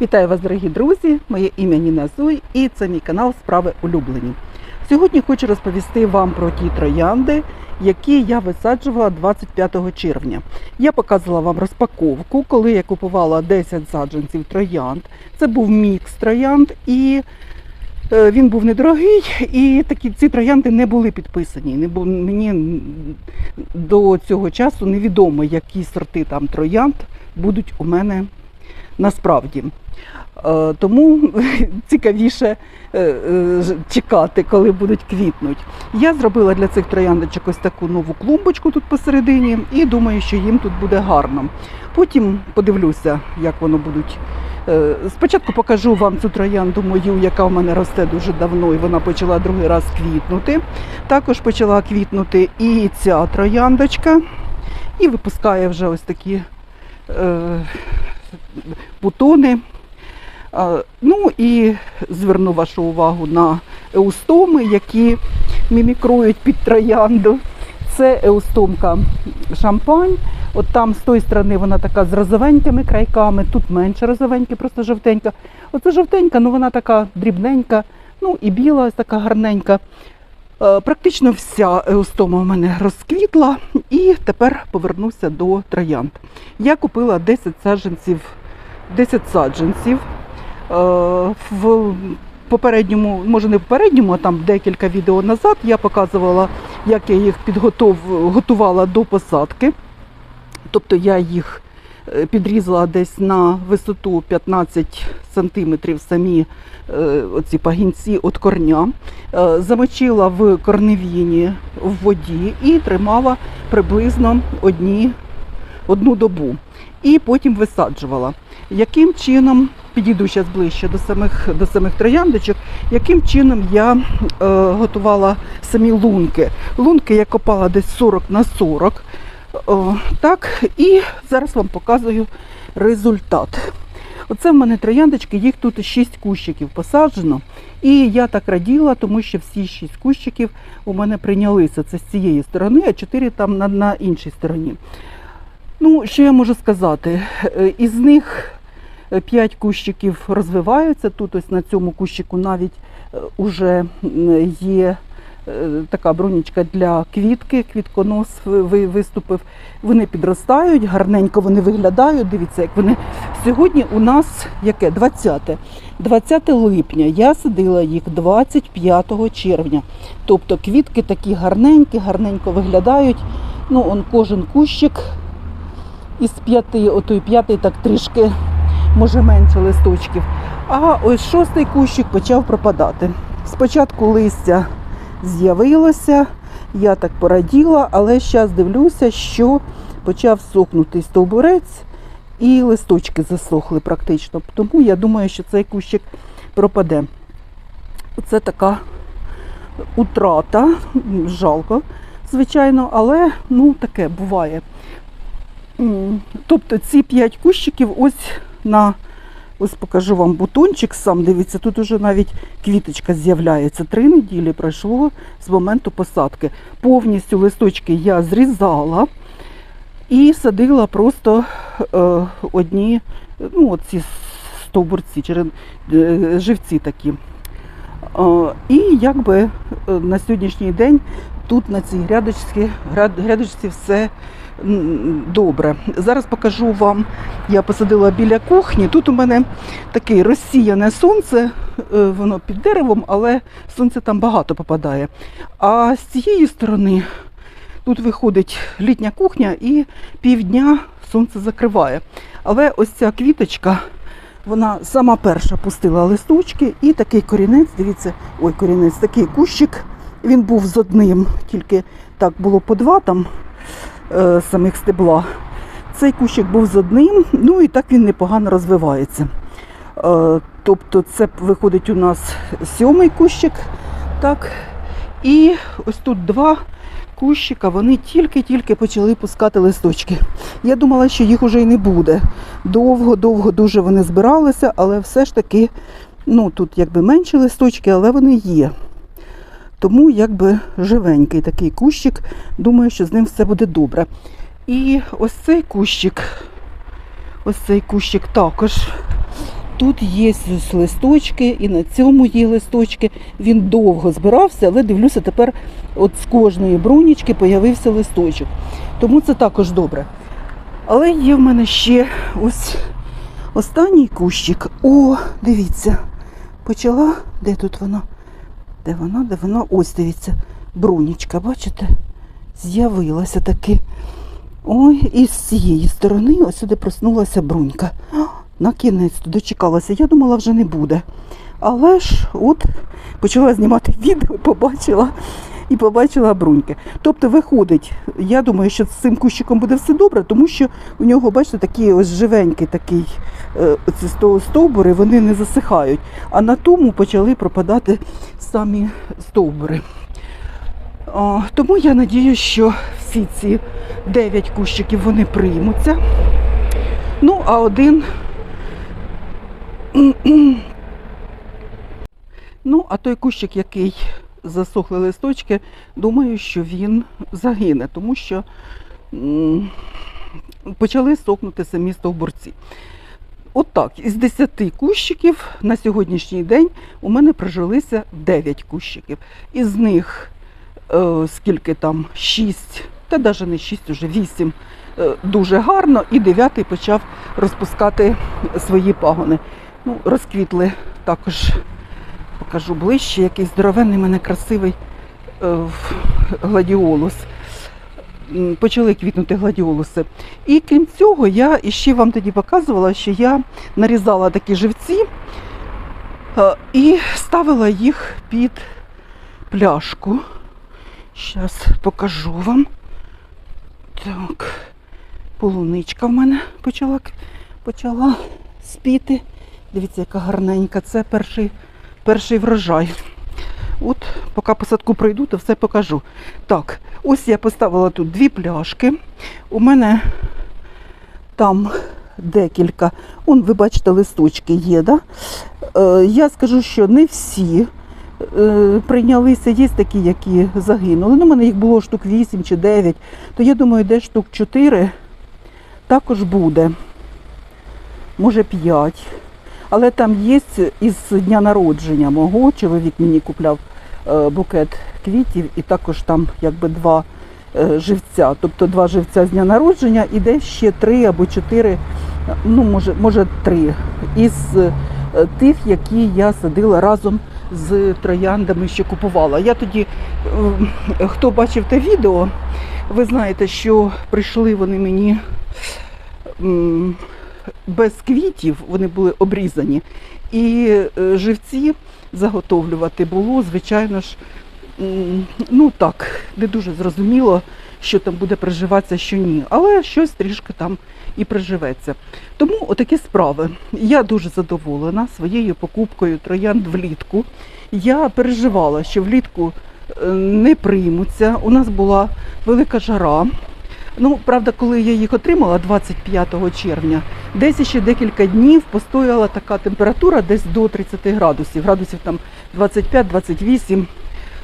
Вітаю вас, дорогі друзі! Моє ім'я Ніна Зуй і це мій канал Справи улюблені. Сьогодні хочу розповісти вам про ті троянди, які я висаджувала 25 червня. Я показувала вам розпаковку, коли я купувала 10 саджанців троянд. Це був мікс троянд і е, він був недорогий, і такі ці троянди не були підписані. Не бу- мені до цього часу невідомо, які сорти там троянд будуть у мене насправді. Е, Тому цікавіше е, е, чекати, коли будуть квітнуть. Я зробила для цих трояндочок ось таку нову клумбочку тут посередині і думаю, що їм тут буде гарно. Потім подивлюся, як воно будуть. Спочатку покажу вам цю троянду мою, яка в мене росте дуже давно, і вона почала другий раз квітнути. Також почала квітнути і ця трояндочка, і випускає вже ось такі бутони. Ну і зверну вашу увагу на еустоми, які мімікрують під троянду. Це еустомка шампань. От там з тої сторони вона така з розовенькими крайками, тут менше розовенькі, просто жовтенька. Оце жовтенька, ну вона така дрібненька, ну і біла, ось така гарненька. Е, Практично вся еустома у мене розквітла, і тепер повернуся до троянд. Я купила 10 саджанців, 10 саджанців. Е, В попередньому, може не в попередньому, а там декілька відео назад я показувала, як я їх підготов, готувала до посадки. Тобто я їх підрізала десь на висоту 15 сантиметрів самі е, оці пагінці від корня, Е, замочила в корневіні в воді і тримала приблизно одні, одну добу. І потім висаджувала. Яким чином, підійду зараз ближче до самих, до самих трояндочок, яким чином я е, готувала самі лунки. Лунки я копала десь 40 на 40. О, так, і зараз вам показую результат. Оце в мене трояндочки, їх тут 6 кущиків посаджено. І я так раділа, тому що всі 6 кущиків у мене прийнялися. Це з цієї сторони, а 4 там на, на іншій стороні. Ну, що я можу сказати? Е, Із них 5 кущиків розвиваються. Тут ось на цьому кущику навіть е, уже є е, така бронічка для квітки, квітконос ви- ви- виступив. Вони підростають, гарненько вони виглядають. Дивіться, як вони сьогодні у нас яке? 20. 20 липня. Я садила їх 25 червня. Тобто квітки такі гарненькі, гарненько виглядають. Ну, он кожен кущик із п'яти, отой п'ятий так трішки, може менше листочків. А ось шостий кущик почав пропадати. Спочатку листя з'явилося, я так пораділа, але зараз дивлюся, що почав сохнути стовбурець і листочки засохли практично. Тому я думаю, що цей кущик пропаде. Це така утрата, жалко, звичайно, але ну таке буває. Тобто ці п'ять кущиків ось на ось покажу вам бутончик сам. Дивіться, тут уже навіть квіточка з'являється. Три неділі пройшло з моменту посадки. Повністю листочки я зрізала і садила просто е, одні, ну, оці стовбурці, черен- е, живці такі. Е, і якби е, на сьогоднішній день тут на цій грядочці, грядочці все добре. Зараз покажу вам, я посадила біля кухні. Тут у мене таке розсіяне сонце, е, воно під деревом, але сонце там багато попадає. А з цієї сторони тут виходить літня кухня і півдня сонце закриває. Але ось ця квіточка, вона сама перша пустила листочки і такий корінець, дивіться, ой, корінець, такий кущик. Він був з одним, тільки так було по два там е, самих стебла. Цей кущик був з одним, ну і так він непогано розвивається. Е, тобто це виходить у нас сьомий кущик. Так. І ось тут два кущика, вони тільки-тільки почали пускати листочки. Я думала, що їх уже й не буде. Довго-довго дуже вони збиралися, але все ж таки, ну тут якби менші листочки, але вони є. Тому якби живенький такий кущик. Думаю, що з ним все буде добре. І ось цей кущик, ось цей кущик також тут є листочки, і на цьому є листочки. Він довго збирався, але дивлюся, тепер от з кожної брунічки появився листочок. Тому це також добре. Але є в мене ще ось останній кущик. О, дивіться, почала. Де тут вона? Де вона? Де вона? Ось дивіться, брунічка, бачите? З'явилася таки. Ой, і з цієї сторони ось сюди проснулася брунька. На кінець дочекалася. Я думала, вже не буде. Але ж от почала знімати відео, побачила і побачила бруньки. Тобто виходить, я думаю, що з цим кущиком буде все добре, тому що у нього, бачите, такий ось живенький такий е, ці сто- стовбури, вони не засихають. А на тому почали пропадати самі стовбури. Тому я надію, що всі ці 9 кущиків вони приймуться. Ну, а один. Ну, а той кущик, який засохли листочки, думаю, що він загине, тому що почали сохнути самі стовбурці. От із 10 кущиків на сьогоднішній день у мене прижилися 9 кущиків. Із них е, скільки там 6, та навіть не 6, уже 8 е, дуже гарно, і 9 почав розпускати свої пагони. Ну, розквітли також, покажу ближче, який здоровенний мене красивий е, гладіолус. Почали квітнути гладіолуси. І крім цього, я іще вам тоді показувала, що я нарізала такі живці е, і ставила їх під пляшку. Зараз покажу вам. Так, полуничка в мене почала, почала спіти. Дивіться, яка гарненька. Це перший, перший врожай. От, поки посадку пройду, то все покажу. Так, ось я поставила тут дві пляшки. У мене там декілька. Он, ви бачите, листочки є. Да? Е, я скажу, що не всі е, прийнялися, є такі, які загинули. Ну, у мене їх було штук 8 чи 9, то я думаю, десь штук 4 також буде. Може 5. Але там є із дня народження мого. Чоловік мені купляв е, букет квітів і також там якби два е, живця. Тобто два живця з дня народження і десь ще три або чотири, ну може, може три, із е, тих, які я садила разом з трояндами, що купувала. Я тоді, хто бачив те відео, ви знаєте, що прийшли вони мені без квітів, вони були обрізані. І е, живці заготовлювати було, звичайно ж, ну так, не дуже зрозуміло, що там буде приживатися, що ні. Але щось трішки там і приживеться. Тому отакі справи. Я дуже задоволена своєю покупкою троянд влітку. Я переживала, що влітку е, не приймуться. У нас була велика жара. Ну, правда, коли я їх отримала 25 червня, десь ще декілька днів постояла така температура десь до 30 градусів, градусів там 25-28.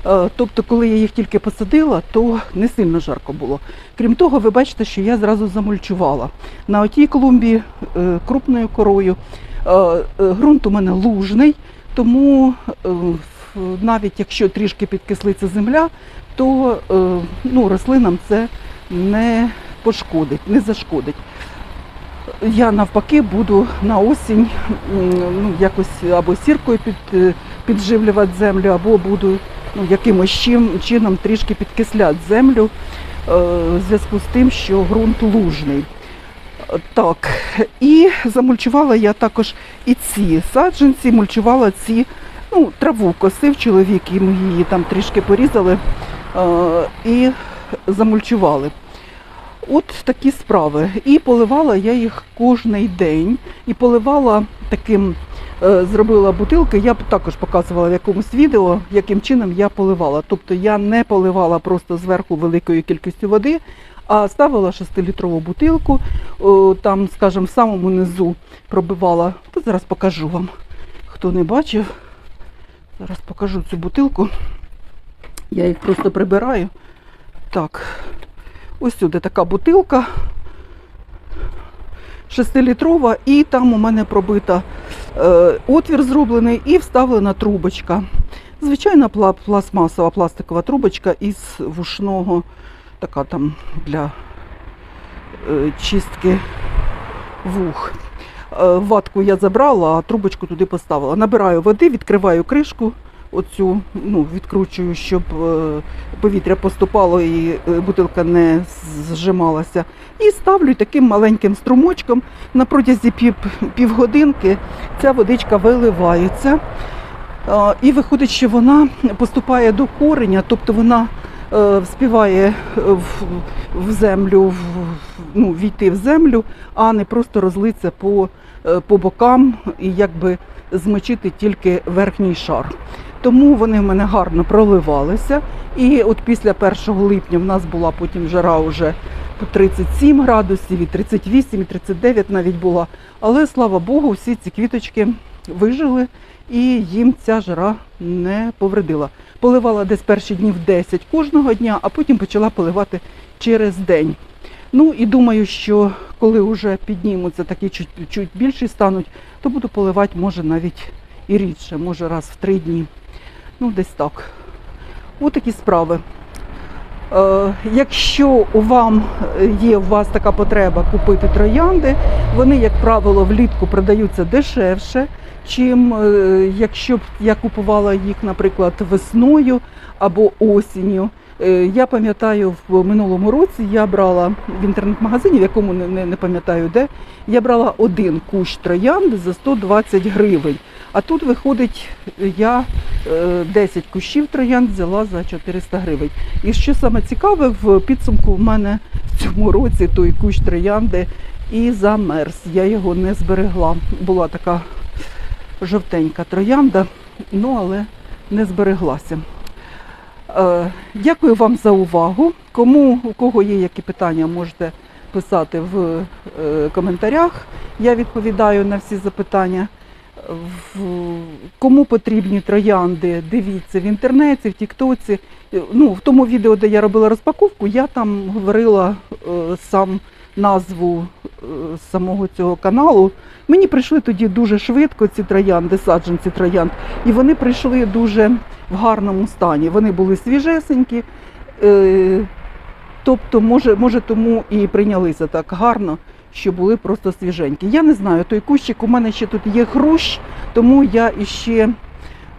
Е, Тобто, коли я їх тільки посадила, то не сильно жарко було. Крім того, ви бачите, що я зразу замульчувала. На отій клумбі е, крупною корою. Е, е, у мене лужний, тому навіть якщо трішки підкислиться земля, то ну, рослинам це не пошкодить, не зашкодить. Я навпаки буду на осінь ну, якось або сіркою під, е, підживлювати землю, або буду ну, якимось чином трішки підкисляти землю е, в зв'язку з тим, що ґрунт лужний. Так, і замульчувала я також і ці саджанці, мульчувала ці, ну, траву косив чоловік, ми її там трішки порізали е, і замульчували. От такі справи. І поливала я їх кожний день. І поливала таким, е, зробила бутилки. Я також показувала в якомусь відео, яким чином я поливала. Тобто я не поливала просто зверху великою кількістю води, а ставила 6-літрову бутилку. Там, скажімо, в самому низу пробивала. То зараз покажу вам. Хто не бачив, зараз покажу цю бутилку. Я їх просто прибираю. Так. Ось сюди така бутилка 6-літрова, і там у мене пробита е, отвір зроблений і вставлена трубочка. Звичайна пластмасова пластикова трубочка із вушного, така там для е, чистки вух. Е, Ватку я забрала, а трубочку туди поставила. Набираю води, відкриваю кришку, оцю, ну, відкручую, щоб е, повітря поступало і е, бутилка не зжималася. І ставлю таким маленьким струмочком. На протязі пів, півгодинки ця водичка виливається. І виходить, що вона поступає до кореня, тобто вона е, вспіває е, в, землю, в, ну, війти в землю, а не просто розлиться по, по бокам і якби змочити тільки верхній шар. Тому вони в мене гарно проливалися. І от після 1 липня в нас була потім жара вже по 37 градусів, і 38, і 39 навіть була. Але слава Богу, всі ці квіточки вижили і їм ця жара не повредила. Поливала десь перші днів 10 кожного дня, а потім почала поливати через день. Ну і думаю, що коли вже піднімуться такі чуть, чуть більші стануть, то буду поливати може навіть і рідше, може раз в три дні. Ну, десь так. Отакі справи. Е, якщо у вам є у вас така потреба купити троянди, вони, як правило, влітку продаються дешевше, чим е, якщо б я купувала їх, наприклад, весною або осінню. Е, Я пам'ятаю, в минулому році я брала в інтернет-магазині, в якому не, не пам'ятаю де, я брала один кущ троянди за 120 гривень. А тут виходить, я е, 10 кущів троянд взяла за 400 гривень. І що саме цікаве, в підсумку в мене в цьому році той кущ троянди і замерз. Я його не зберегла. Була така жовтенька троянда, ну але не збереглася. Е, Дякую вам за увагу. Кому у кого є які питання, можете писати в е, коментарях. Я відповідаю на всі запитання. Кому потрібні троянди, дивіться в інтернеті, в Тіктоці. Е, Ну, в тому відео, де я робила розпаковку, я там говорила е, сам назву е, самого цього каналу. Мені прийшли тоді дуже швидко ці троянди, саджанці троянд, і вони прийшли дуже в гарному стані. Вони були свіжесенькі. Тобто, може, може, тому і прийнялися так гарно, що були просто свіженькі. Я не знаю, той кущик у мене ще тут є хрущ, тому я іще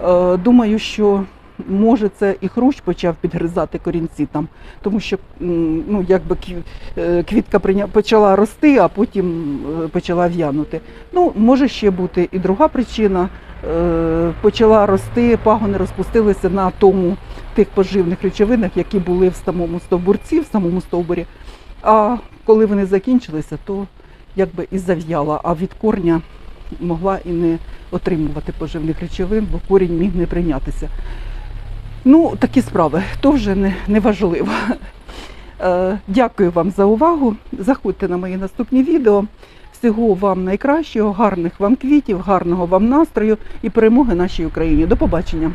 е, думаю, що може це і хрущ почав підгризати корінці там, тому що ну, якби е, квітка почала рости, а потім е, почала в'янути. Ну, може ще бути і друга причина. Е, Почала рости, пагони розпустилися на тому тих поживних речовинах, які були в самому стовбурці, в самому стовбурі. А коли вони закінчилися, то якби і зав'яла, а від корня могла і не отримувати поживних речовин, бо корінь міг не прийнятися. Ну, такі справи, то вже не, не важливо. Е, Дякую вам за увагу. Заходьте на мої наступні відео. Всього вам найкращого, гарних вам квітів, гарного вам настрою і перемоги нашій Україні. До побачення.